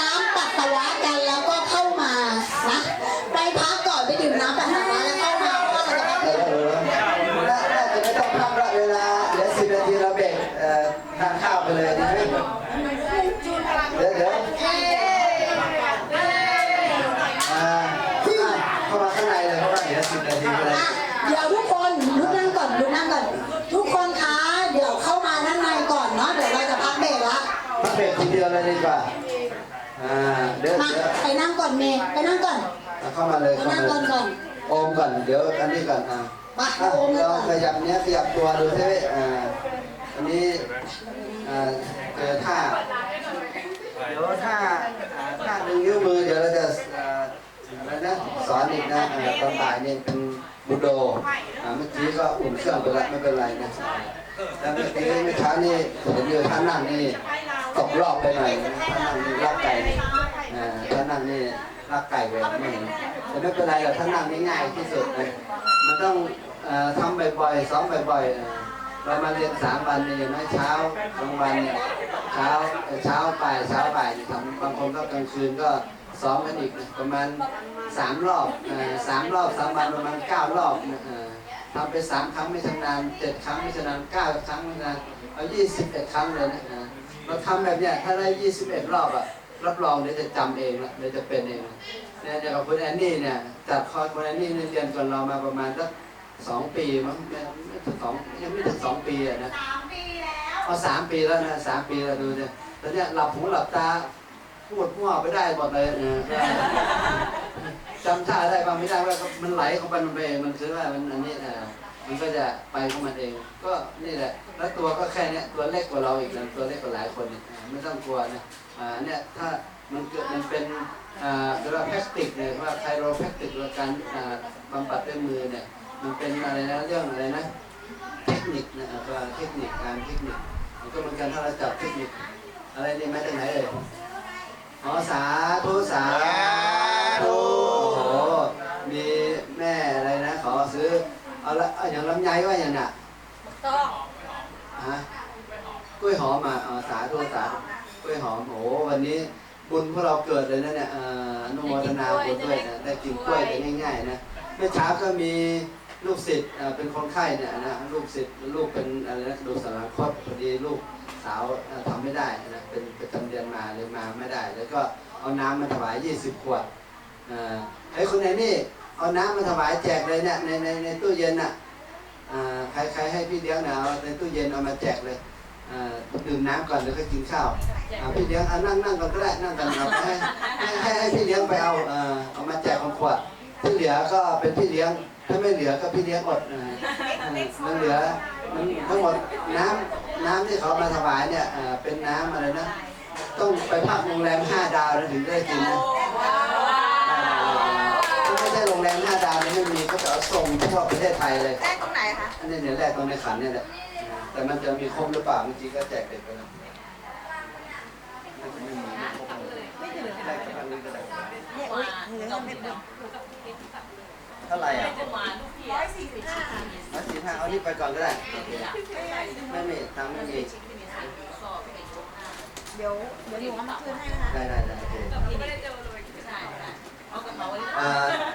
น้ำปัสสาวะกันแล้วก็เข้ามานะไปพักก่อนไปดื่มน้ำปัสสาวะแล้วเข้ามาเพราะว่าเราจะพักเออเออน่าน่าจะไม่ต้องพักละเวลาเหลือสิบนาทีเราเบรกเอ่อทานข้าวไปเลยดีไหมเดี๋ยวเดี๋ยวอ่าอะเข้ามาข้างในเลยเพราะว่าเหลือสิบนาทีเลย อะเดี๋ยวทุกคนลุกนั่งก่อนลุกนั่งก่อน ทุกคนคะเดี๋ยวเข้ามาด้านในก่อนเนาะเดี๋ยวเราจะพักเบรกละ พักเบรกทีเดียวเลยดีกว่า อ่าเดี๋ยวมาเดี๋ยวไปนั่งก่อนเมย์ไปนั่งก่อนเอาเข้ามาเลยไปเข้านั่งมาก่อนเลยก่อนโอมก่อนเดี๋ยวอันนี้ก่อนอะมาอะโอมเลยลองก่อนขยับเนี้ยขยับตัวดูใช่ไหมอ่าอันนี้อ่าเจอท่าเดี๋ยวท่าอ่าท่าหนึ่งนิ้วมือเดี๋ยวเราจะอ่าอะไรนะสอนอีกนะอ่าตอนบ่ายนี่เป็นบูโดอ่าเมื่อกี้ก็อุ่นเครื่องไปแล้วไม่เป็นไรนะแล้วเมื่อกี้เมื่อเช้านี่เห็นอยู่ท่านั่งนี่ ตกรอบไปหน่อยนะท่านั่งนี่ลากไก่อ่าท่านั่งนี่ลากไก่ไปไม่เห็นแต่ไม่เป็นไรหรอกท่านั่งนี่ง่ายที่สุดนะมันต้องทำบ่อยๆซ้อมบ่อยๆเรามาเรียนสามวันนี่อย่างน้อยเช้ากลางวันเนี่ยเช้าเช้าบ่ายเช้าบ่ายทำบางคนก็กลางคืนก็ซ้อมกันอีกประมาณสามรอบสามรอบสามวันประมาณเก้ารอบทำไปสามครั้งไม่ชำนาญเจ็ดครั้งไม่ชำนาญเก้าครั้งไม่ชำนาญเอายี่สิบเอ็ดครั้งเลยนะ เออเราทำแบบเนี้ยถ้าได้ยี่สิบเอ็ดรอบอะรับรองเดี๋ยวจะจำเองละเดี๋ยวจะเป็นเองละเนี่ยเดี๋ยวกับคุณแอนนี่เนี่ยจัดคอร์สคุณแอนนี่เนี่ยเรียนก่อนเรามาประมาณสักสองปีมั้งไม่ไม่ถึงสองยังไม่ถึงสองปีอะนะเอาสามปีแล้วนะสามปีแล้วดูเนี่ยตอนเนี้ยหลับหูหลับตาพูดมั่วไปได้หมดเลยเออจำท่าได้บางไม่ได้ว่ามันไหลของมันไปเองมันคือว่ามันอันนี้เออ มันก็จะไปของมันเอง ก็นี่แหละ แล้วตัวก็แค่เนี้ยตัวเล็กกว่าเราอีกนะตัวเล็กกว่าหลายคนเนี่ยไม่ต้องกลัวนะอ่าเนี่ยถ้ามันเกิดมันเป็นอ่าเรียกว่าแพคติกเนี่ยว่าไคโรแพคติกหรือการอ่าบำบัดด้วยมือเนี่ย มันเป็นอะไรนะเรื่องอะไรนะเทคนิคนะตัวเทคนิคการเทคนิคมันก็เหมือนกันถ้าเราจับเทคนิคอะไรนี่มาจากไหนเอ่ยอ๋อสาธุสาธุ เอาละเอาอย่างลำไยว่าอย่างน่ะต้องฮะกล้วยหอมมาอ๋อสาธุสาธุกล้วยหอมโอ้โหวันนี้บุญพวกเราเกิดเลยนะเนี่ยเอ่ออนุโมทนาบุญด้วยนะได้กินกล้วยกันง่ายๆนะเมื่อเช้าก็มีลูกศิษย์เอ่อเป็นคนไข้เนี่ยนะลูกศิษย์ลูกเป็นอะไรนะดูสารคตพอดีลูกสาวเอ่อทำไม่ได้นะเป็นประจำเดือนมาเลยมาไม่ได้ แล้วก็เอาน้ำมาถวาย 20 ขวดเอ่อไอ้คนไหนนี่ เอาน้ำมาถวายแจกเลยเนี่ยในในในตู้เย็นน่ะเอ่อใครใครให้พี่เลี้ยงเนี่ยเอาในตู้เย็นเอามาแจกเลยดื่มน้ำก่อนแล้วก็กินข้าวพี่เลี้ยงเอานั่งนั่งก่อนก็ได้นั่งก่อนเอาให้ให้ให้ให้พี่เลี้ยงไปเอาเอามาแจกคนขวดที่เหลือก็เป็นพี่เลี้ยงถ้าไม่เหลือก็พี่เลี้ยงอดเออเออมันเหลือมันทั้งหมดน้ำน้ำที่เขามาถวายเนี่ยเป็นน้ำอะไรนะต้องไปพักโรงแรมห้าดาวถึงได้กินนะ ไม่ใช่โรงแรมห้าดาวเนี่ยไม่มีก็จะเอาส่งทั่วประเทศไทยเลย แรกตรงไหนคะ อันนี้เนี่ยแรกตรงในขันเนี่ยแหละ แต่มันจะมีครบหรือเปล่าเมื่อกี้ก็แจกเด็กไปแล้วน่าจะไม่มีครบเลยไม่ถึงแรกกับอันนี้ก็ได้เนี่ยอุ้ยเหลือยังไม่ถึงเท่าไหร่อะร้อยสี่สิบห้าร้อยสี่ห้าเอานี่ไปก่อนก็ได้โอเคไม่มีตังค์ไม่มีเดี๋ยวเดี๋ยวหนูเอามาคืนให้นะคะได้ได้ได้โอเค อ่า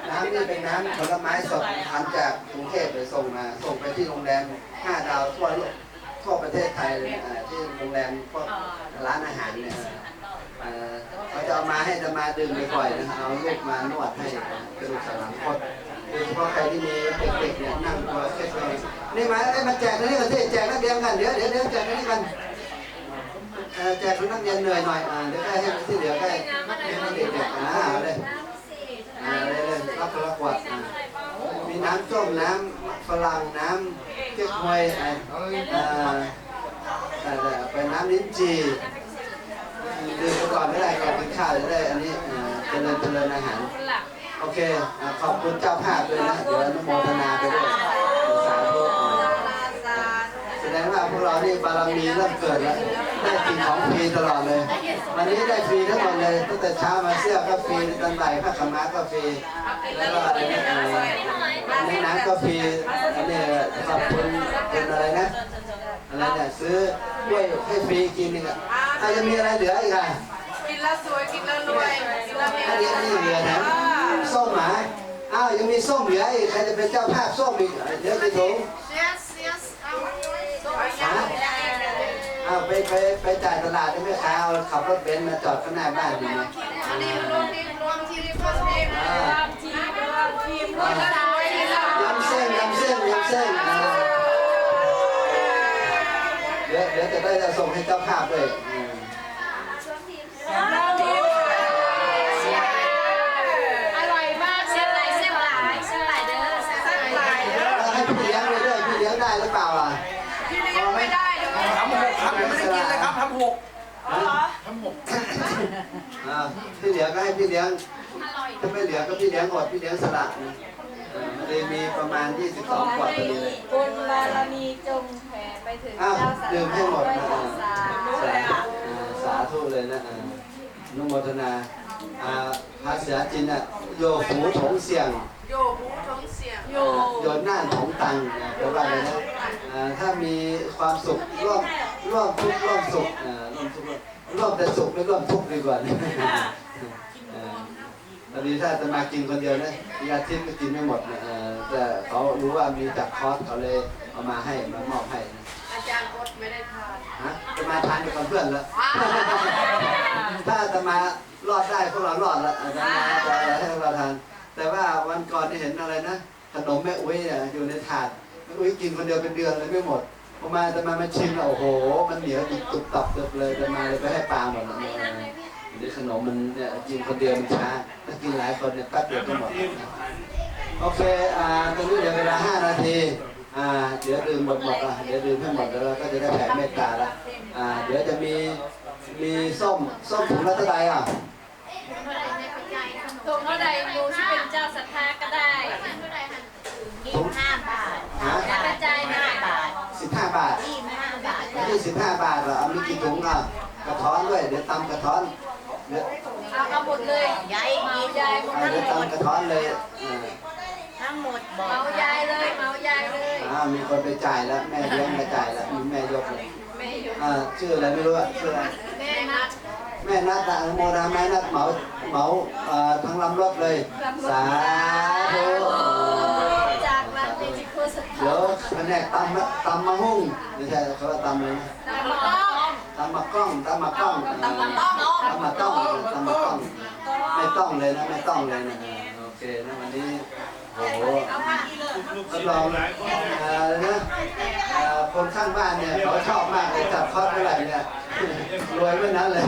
น้ำนี่เป็นน้ำผลไม้สดทำจากกรุงเทพเลยส่งมา ส่งไปที่โรงแรมห้าดาวทั่วโลกทั่วประเทศไทยเลยอ่าที่โรงแรมพวกร้านอาหารเนี่ยอ่าเขาจะเอามาให้จะมาดื่มบ่อยๆนะเอาลูกมานวดให้กระดูกสันหลังคดโดยเฉพาะใครที่มีเด็กๆเนี่ยนั่งตัวเครียดๆนี่มาไอ้มาแจกอันนี้กันสิแจกนักเรียนกันเดี๋ยวเดี๋ยวเดี๋ยวแจกอันนี้กันเอ่อแจกนักเรียนเหนื่อยหน่อยอ่าเดี๋ยวได้ให้ที่เหลือได้นักเรียนให้เด็กๆอ่าเอาเลย อ่าเลยเลยรับคนละขวดอ่ามีน้ำส้มน้ำฝรั่งน้ำเก๊กฮวยอ่าอ่าอ่าเป็นน้ำลิ้นจี่ดื่มไปก่อนไม่ได้ก่อนกินข้าวจะได้อันนี้อ่าเจริญเจริญอาหาร โอเคอ่าขอบคุณเจ้าภาพด้วยนะ เดี๋ยวอนุโมทนาไปด้วย ว่าพวกเรานี่บารมีเริ่มเกิดแล้วได้กินของฟรีตลอดเลย วันนี้ได้ฟรีทั้งหมดเลยตั้งแต่เช้ามาเสื้อก็ฟรีตอนบ่ายผ้าขม้าก็ฟรีแล้วก็อะไรนะเอ่อในน้ำก็ฟรีอันนี้ขอบคุณเป็นอะไรนะอะไรเนี่ยซื้อกล้วยให้ฟรีกินนึงอะอะยังมีอะไรเหลืออีกอะฟินแล้วสวยกินแล้วรวยกินแล้วมีอันนี้อันนี้เหลือนะส้มหมาอ้าวยังมีส้มเหลืออีกใครจะเป็นเจ้าภาพส้มอีกเดี๋ยวไปถุง yes yes เอา เอาไปไปไปจ่ายตลาดได้ไหมคะเอาขับรถเบนซ์มาจอดข้างหน้าบ้านดีไหมอันนี้รวมทีมรวมทีมรวมทีมอ่ารวมทีมรวมทีมรวมสวยกินแล้วยำเส้นยำเส้นยำเส้นอ่าเดี๋ยวเดี๋ยวจะได้จะส่งให้เจ้าภาพด้วยอืม รวมทีมอร่อยมาก เส้นไหลเส้นหลายเส้นไหลเด้อเส้นไหล ไหล แล้วให้พี่เลี้ยงไปด้วยพี่เลี้ยงได้หรือเปล่าอะ พี่เลี้ยงไม่ได้เลย ทำหกครับยังไม่ได้กินเลยครับทำหก ฮะ ทำหก อ่าพี่เห ลือก็ให้พี่เลี้ยง ถ้าไม่เหลือก็พี่เลี้ยงอดพี่เลี้ยงสละนะเออมันเลยมีประมาณ 22ขวดพอดีเลยบุญบารมีจงแผ่ไปถึงอ้าวเจ้าสัตดื่มว์ให้หมดด้วยนะเถิดสาธุสาธุอ่าสาธุเลยนะอ่าอนุโมทนาอ่าภาษาจีนอะโยหูถงเสียง โยหูท้องเสียงโยโยนน่านถงตังนะแปลว่าอะไรนะอ่าถ้ามีความสุขร่วมร่วมทุกข์ร่วมสุขอ่า ร่วมทุกข์ร่วมร่วมแต่สุขไม่ร่วมทุกข์ดีกว่านะอ่าตอนนี้ถ้าจะมากินคนเดียวนะอีกอาทิตย์ก็กินไม่หมดนะเออแต่เขารู้ว่ามีจัดคอร์สเขาเลยเอามาให้มามอบให้นะอาจารย์กดไม่ได้ทานฮะจะมาทานกับเพื่อนแล้วถ้าจะมารอดได้พวกเรารอดแล้วอาจจะมาจะให้เราทาน แต่ว่าวันก่อนที่เห็นอะไรนะขนมแม่อุ้ยเนี่ยอยู่ในถาดแม่อุ้ยกินคนเดียวเป็นเดือนเลยไม่หมด พอมาจะมามาชิมแล้วโอ้โห มันเหนียวติดตุบตับเติบเลยจะมาเลยไปให้ปลาหมดเลยเดี๋ยวขนมมันเนี่ยกินคนเดียวมันช้าถ้ากินหลายคนเนี่ยแป๊บเดียวก็หมดโอเคอ่าตอนนี้เหลือเวลา5นาทีอ่าเดี๋ยวดื่มหมดหมดอะเดี๋ยวดื่มให้หมดแล้วเราก็จะได้แผ่เมตตาละอ่าเดี๋ยวจะมีมีส้มส้มถุงละเท่าไหร่อะถูกเท่าใดมูที่เป็นเจ้าศรัทธาก็ได้ถุงห้าบาทฮะแล้วกระจายห้า สิบห้าบาทเหรอเอามีกี่ถุงอะกระท้อนด้วยเดี๋ยวตำกระท้อนเดี๋ยวเอาเอาหมดเลยยายเมายายหมดอ่าทั้งเดี๋ยวหมดตำกระท้อนเลยอ่าทั้งหมดเมายายเลยเมายายเลยอ่ามีคนไปจ่ายแล้วแม่เลี้ยงมาจ่ายแล้วมีแม่ยกเลยไม่อยู่อ่าชื่ออะไรไม่รู้อะชื่ออะไรแม่นัดแม่นัดอะอนุโมทนาแม่นัดเหมาเหมาเอ่อทั้งลำรถเลย สาธุ เดี๋ยวแผนกตำมตำมะหุ่งไม่ใช่เขาว่าตำเลยนะตำมะก้องตำมะกล้องตำมะกล้องตำมะต้องตำมะต้องไม่ต้องเลยนะไม่ต้องเลยนะโอเคนะวันนี้โอ้โหรับรองนะคนข้างบ้านเนี่ยเขาชอบมากเลยจับคอสเมื่อไหร่เนี่ยรวยเมื่อนั้นเลย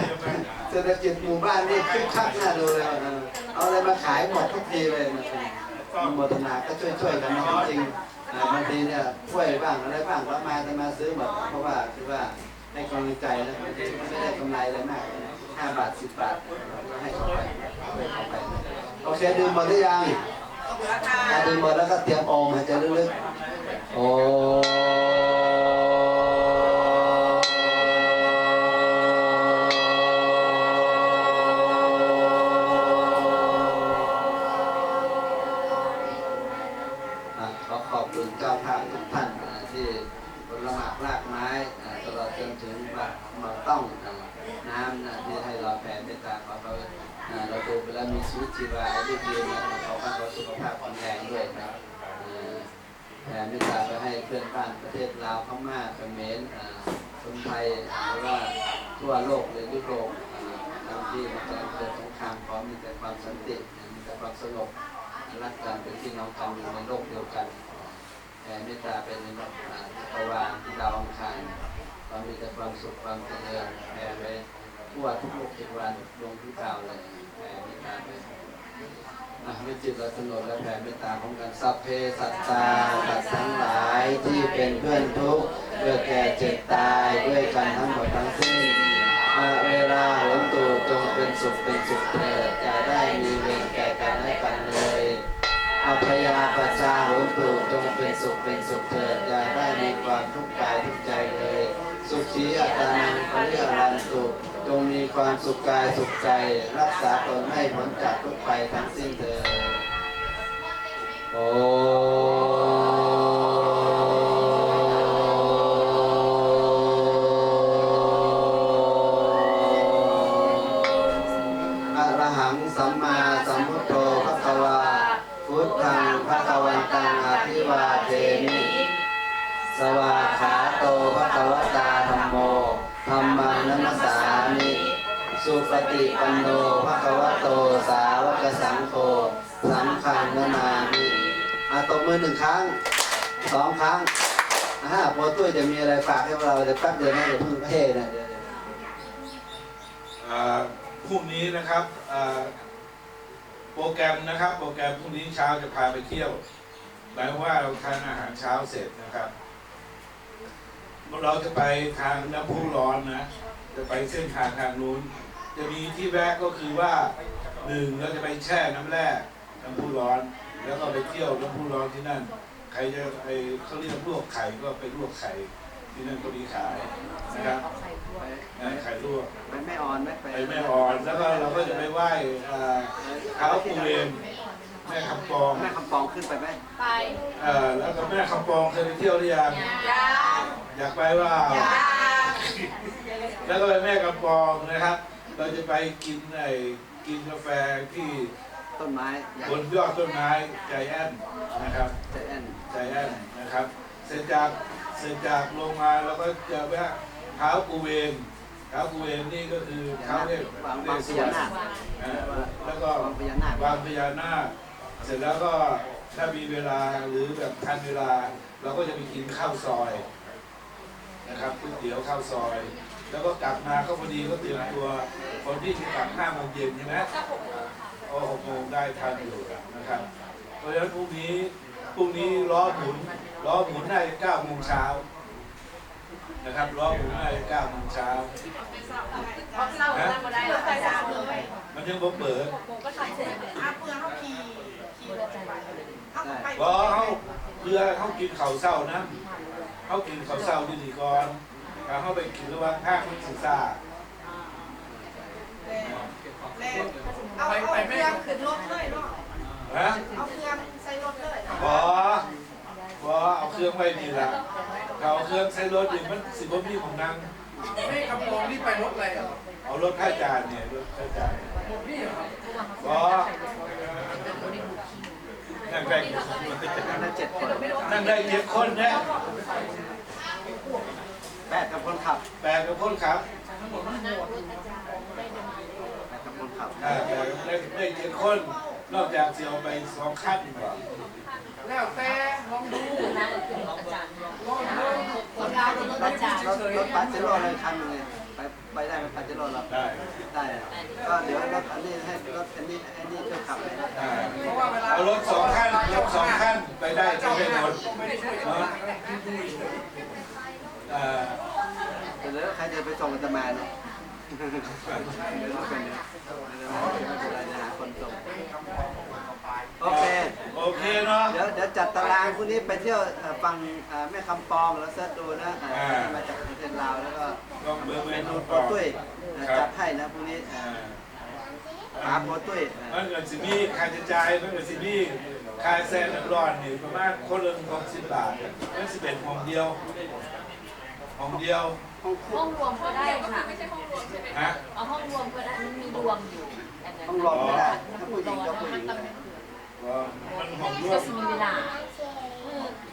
เศรษฐกิจหมู่บ้านนี่คึกคักน่าดูเลยเอาอะไรมาขายหมดทุกทีเลยนะอนุโมทนาก็ช่วยๆกันนะจริง บางทีเนี่ยช่วยบ้างอะไรบ้างแล้วมาจะมาซื้อหมดเพราะว่าคือว่าให้กำลังใจนะบางทีมันไม่ได้กำไรอะไรมากห้าบาทสิบบาทเราก็ให้เขาไปให้เขาไปโอเคดื่มหมดหรือยังถ้าดื่มหมดแล้วก็เตรียมโอมหายใจลึกๆโอ นถึงมามาต้องน้ำนะที่ให้เราแผ่เมตตาขอเขาอ่าเราดูไปแล้วมีชีวิตชีวาอายุยืนนะขอให้เขาสุขภาพแข็งแรงด้วยนะแผ่เมตตาไปให้เพื่อนบ้านประเทศลาวพม่าเขมรอ่าคนไทยหรือว่าทั่วโลกเลยยุโรปอ่าตามที่มันจะเกิดสงครามพร้อมมีแต่ความสันติมีแต่ความสงบรักกันเป็นพี่น้องกันอยู่ในโลกเดียวกันแผ่เมตตาเป็นในโลกอ่าจักรวา มีแต่ความสุขความเจริญแผ่ไปทั่วทุกโลกจักรวาลดวงทุกดาวเลยแผ่เมตตาไปอะวิจิตรสนุนและแผ่เมตตาของกันสัพเพสัตตาสัตว์ทั้งหลายที่เป็นเพื่อนทุกข์เกิดแก่เจ็บตายด้วยกันทั้งหมดทั้งสิ้นเวลาหนตูจงเป็นสุขเป็นสุขเถิดอย่าได้มีเวรแก่กันและกันเลยอัยาปชาหนตูจงเป็นสุขเป็นสุขเถิดอย่าได้มีความทุกข์ สุขีอัตานังปริหารันตุจงมีความสุขกายสุขใจ รักษาตนให้พ้นจากทุกภัยทั้งสิ้นเถิดโอ้ระหังสัมมาสัมพุทโธพระควาพุทธังพระกวันตังอภิวาเทมิ สวาขาโตพระควตาธรรมโมธรรมังนัมสสามิสุปฏิปันโนภะคะวะโตสาวกสังโฆสังฆังนามามิอาตบมือหนึ่งครั้งสองครั้งถ้าโปรตุ้ยจะมีอะไรฝากให้พวกเราเดี๋ยวแป๊บเดียวนะเดี๋ยวเพิ่งเพ่นะเดี๋ยวเดี๋ยวอ่าพรุ่งนี้นะครับอ่าโปรแกรมนะครับ โปรแกรมพรุ่งนี้เช้าจะพาไปเที่ยวหมายความว่าเราทานอาหารเช้าเสร็จนะครับ เราจะไปทางน้ำพุร้อนนะ จะไปเส้นทางทางนู้น จะมีที่แวะก็คือว่าหนึ่งเราจะไปแช่น้ำแร่น้ำพุร้อน แล้วก็ไปเที่ยวน้ำพุร้อนที่นั่น ใครจะไปเขาเรียกลวกไข่ก็ไปลวกไข่ที่นั่นก็มีขายนะครับนะไข่ลวกไปแม่ออนไหมไปไปแม่อ่อนแล้วก็เราก็จะไปไหว้อ่าเท้าปูเรนแม่คำปองแม่คำปองขึ้นไปไหมไปเอ่อแล้วก็แม่คำปองเคยไปเที่ยวหรือยังยา อยากไปว่ายาแล้วก็ไปแม่คำปองนะครับ เราจะไปกินไอ้กินกาแฟที่ต้นไม้ใหญ่บนยอดต้นไม้ใจแอนนะครับใจแอนใจแอนนะครับ เสร็จจากเสร็จจากลงมาเราก็จะแวะเท้ากูเวนเท้ากูเวนนี่ก็คือเท้าเวสวางเววางสพสุวญารณนาคอ่าแล้วก็วางพญานาควางพญานาคเสร็จแล้วก็ถ้ามีเวลาหรือแบบทันเวลา เราก็จะไปกินข้าวซอย นะครับก๋วยเตี๋ยวข้าวซอย แล้วก็กลับมาก็พอดีก็เตรียมตัวคนที่จะกลับห้าโมงเย็นใช่ไหมโอ้หกโมงได้ทันอยู่นะครับ เพราะฉะนั้นพรุ่งนี้พรุ่งนี้ล้อหมุนล้อหมุนได้เก้าโมงเช้านะครับล้อหมุนได้เก้าโมงเช้าเพราะเศร้าแล้วมาได้แล้วแต่ยาเลยมันยังบ่เปิดอาเปลืองเขาขี่ขี่รถไปเขาไปบอเขาเพื่อเขากินข้าวเศร้านะ เขากินข้าวเศร้าดีดีก่อนแล้วเขาไปกินระหว่างทางมันศึกษาเอาเอาเครื่องขึ้นรถเลยเนาะฮะเอาเครื่องใส่รถเลยบอบอเอาเครื่องไว้นี่ละเราเอาเครื่องใช้รถดิมันสิบ่มีของนางนี่คำปองนี่ไปรถอะไรอะเอารถข้าจานเนี่ยรถข้าจานหมดนี่เหรอบอนั่งได้กี่คนนั่นเจ็ดคน นั่งได้เจ็ดคนเนี่ยแปดกับคนขับแปดกับคนขับแปดกับคนขับอ่าแปดกับได้ได้เจ็ดคน นอกจากเสียเอาไปสองขั้นก่อนแล้วแต่ลองดูลองดูรถรถรถปาเจโร่เลยคันหนึงเลย ไปไปได้ไหมปาเจโร่เราได้ได้อะก็เดี๋ยวรถอันนี้ให้รถอันนี้อันนี้ช่วยขับเลยนะอ่าเอารถสองขั้นรถสองขั้นไปได้จะไม่หมดไม่ได้ช่วยกันนะดูอีกอ่าเดี๋ยวใครจะไปส่งกันตมาเนี่ยเดี๋ยวเราเป็นเนี่ยเดี๋ยวไม่เป็นไรนะหาคนส่ง โอเค โอเคเนาะ เดี๋ยวเดี๋ยวจัดตารางพรุ่งนี้ไปเที่ยวเอ่อฟังเอ่อแม่คำปองแล้วเสิร์ชดูนะเอ่ออ่าที่มาจากประเทศลาวแล้วก็ลองเบอร์เมเมนูนูโปต่รอตุ้ยเอ่อครับ จัดให้นะพรุ่งนี้เอ่อ่าอหาโปรตุ้ยเอ่มัอนเกิดสิมีค่าใช้จ่ายมันเกิดสิมีค่าแซ่น้ำร้อนนี่ประมาณคนละหกสิบบาทมันสิเป็นห้องเดียวห้องเดียวห้องห้องรวมก็ได้ค่ะฮะ เอาห้องรวมก็ได้ มันมีรวมอยู่อันนั้นห้องรองไม่ได้ถ้าผู้หญิงก็ผู้หญิงว่ามันห้องร่วก็มจะมีเวลา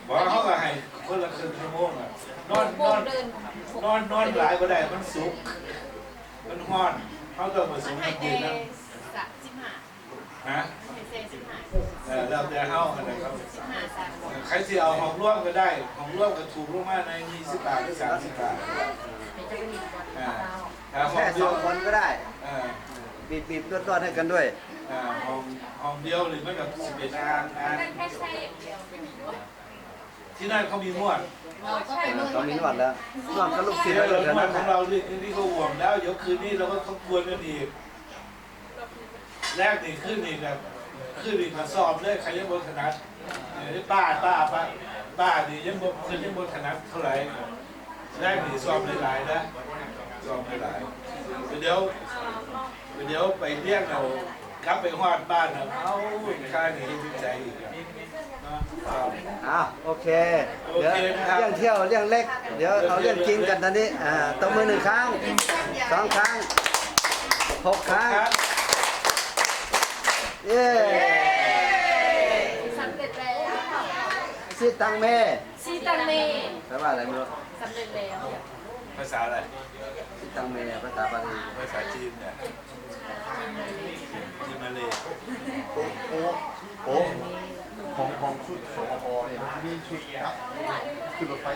บอกเขาก็ให้คนละครึ่งชั่วโมงอะนอนโมนองนเดินนอนนอนหลายก็ได้มันสุก มันฮ้อนเขาต้องผสมให้กันเจดีนะสะสิบห้าฮะให้เจสิบห้าเออแล้วแต่เฮาอะไรครับสิบห้าสามใครสิเอาของร่วมก็ได้ของร่วมก็ถูกลงมาใน20บาทหรือ30บาทอ่าถ้าขอแค่งเดีสยอวงคนก็ได้อ่าบีบบีบรวดๆให้กันด้วย อ่าห้องห้องเดียวหรือไม่กับ11อ่างอ่างแค่ใช้อย่างเดียวไม่มีด้วยที่นั่นเขามีนวดเราก็ไปนวดเรามีนวดแล้วนวดก็ลูกศิษย์เดี๋ยวเราเราเดี๋ยวนวนั้ดนของเราที่ที่เขาห่วงแล้วเดี๋ยวคืนนี้เราก็ทบทวนกันอีกแรกนี่ขึ้นอีกแบบขึ้นอีกมาสอบเลยใครยังบนถนัดเนี่ยป้าป้าป้าป้านี่ยังบนขึ้นยังบนถนัดเท่าไหร่แรกนี่สอบหลายๆนะสอบหลายๆเดี๋ยวเดี๋ยวไปเรียกเรา กลับไปฮอดบ้านเราเอาค่านี้ที่ใจอีกอะเนาะครับ อ้าวโอเคโอเดี๋ยวเคนะครับ เรื่องเที่ยวเรื่องเล็ก เดี๋ยวเอาเรื่องจริงกันตอนนี้อ่าตบมือหนึ่งครั้งสองครั้งหกครั้งครับเย้สำเร็จแล้วซิตังเมซีตังเมแปลว่าอะไรไม่รู้สำเร็จแล้ว ภาษาอะไรซิตังเมภาษาบาลีภาษาจีนเนี่ยจีนมาเลยโอ้โอ้โอ้ของของชุดสอพเนี่ยมันมีชุดครับคือรถไฟ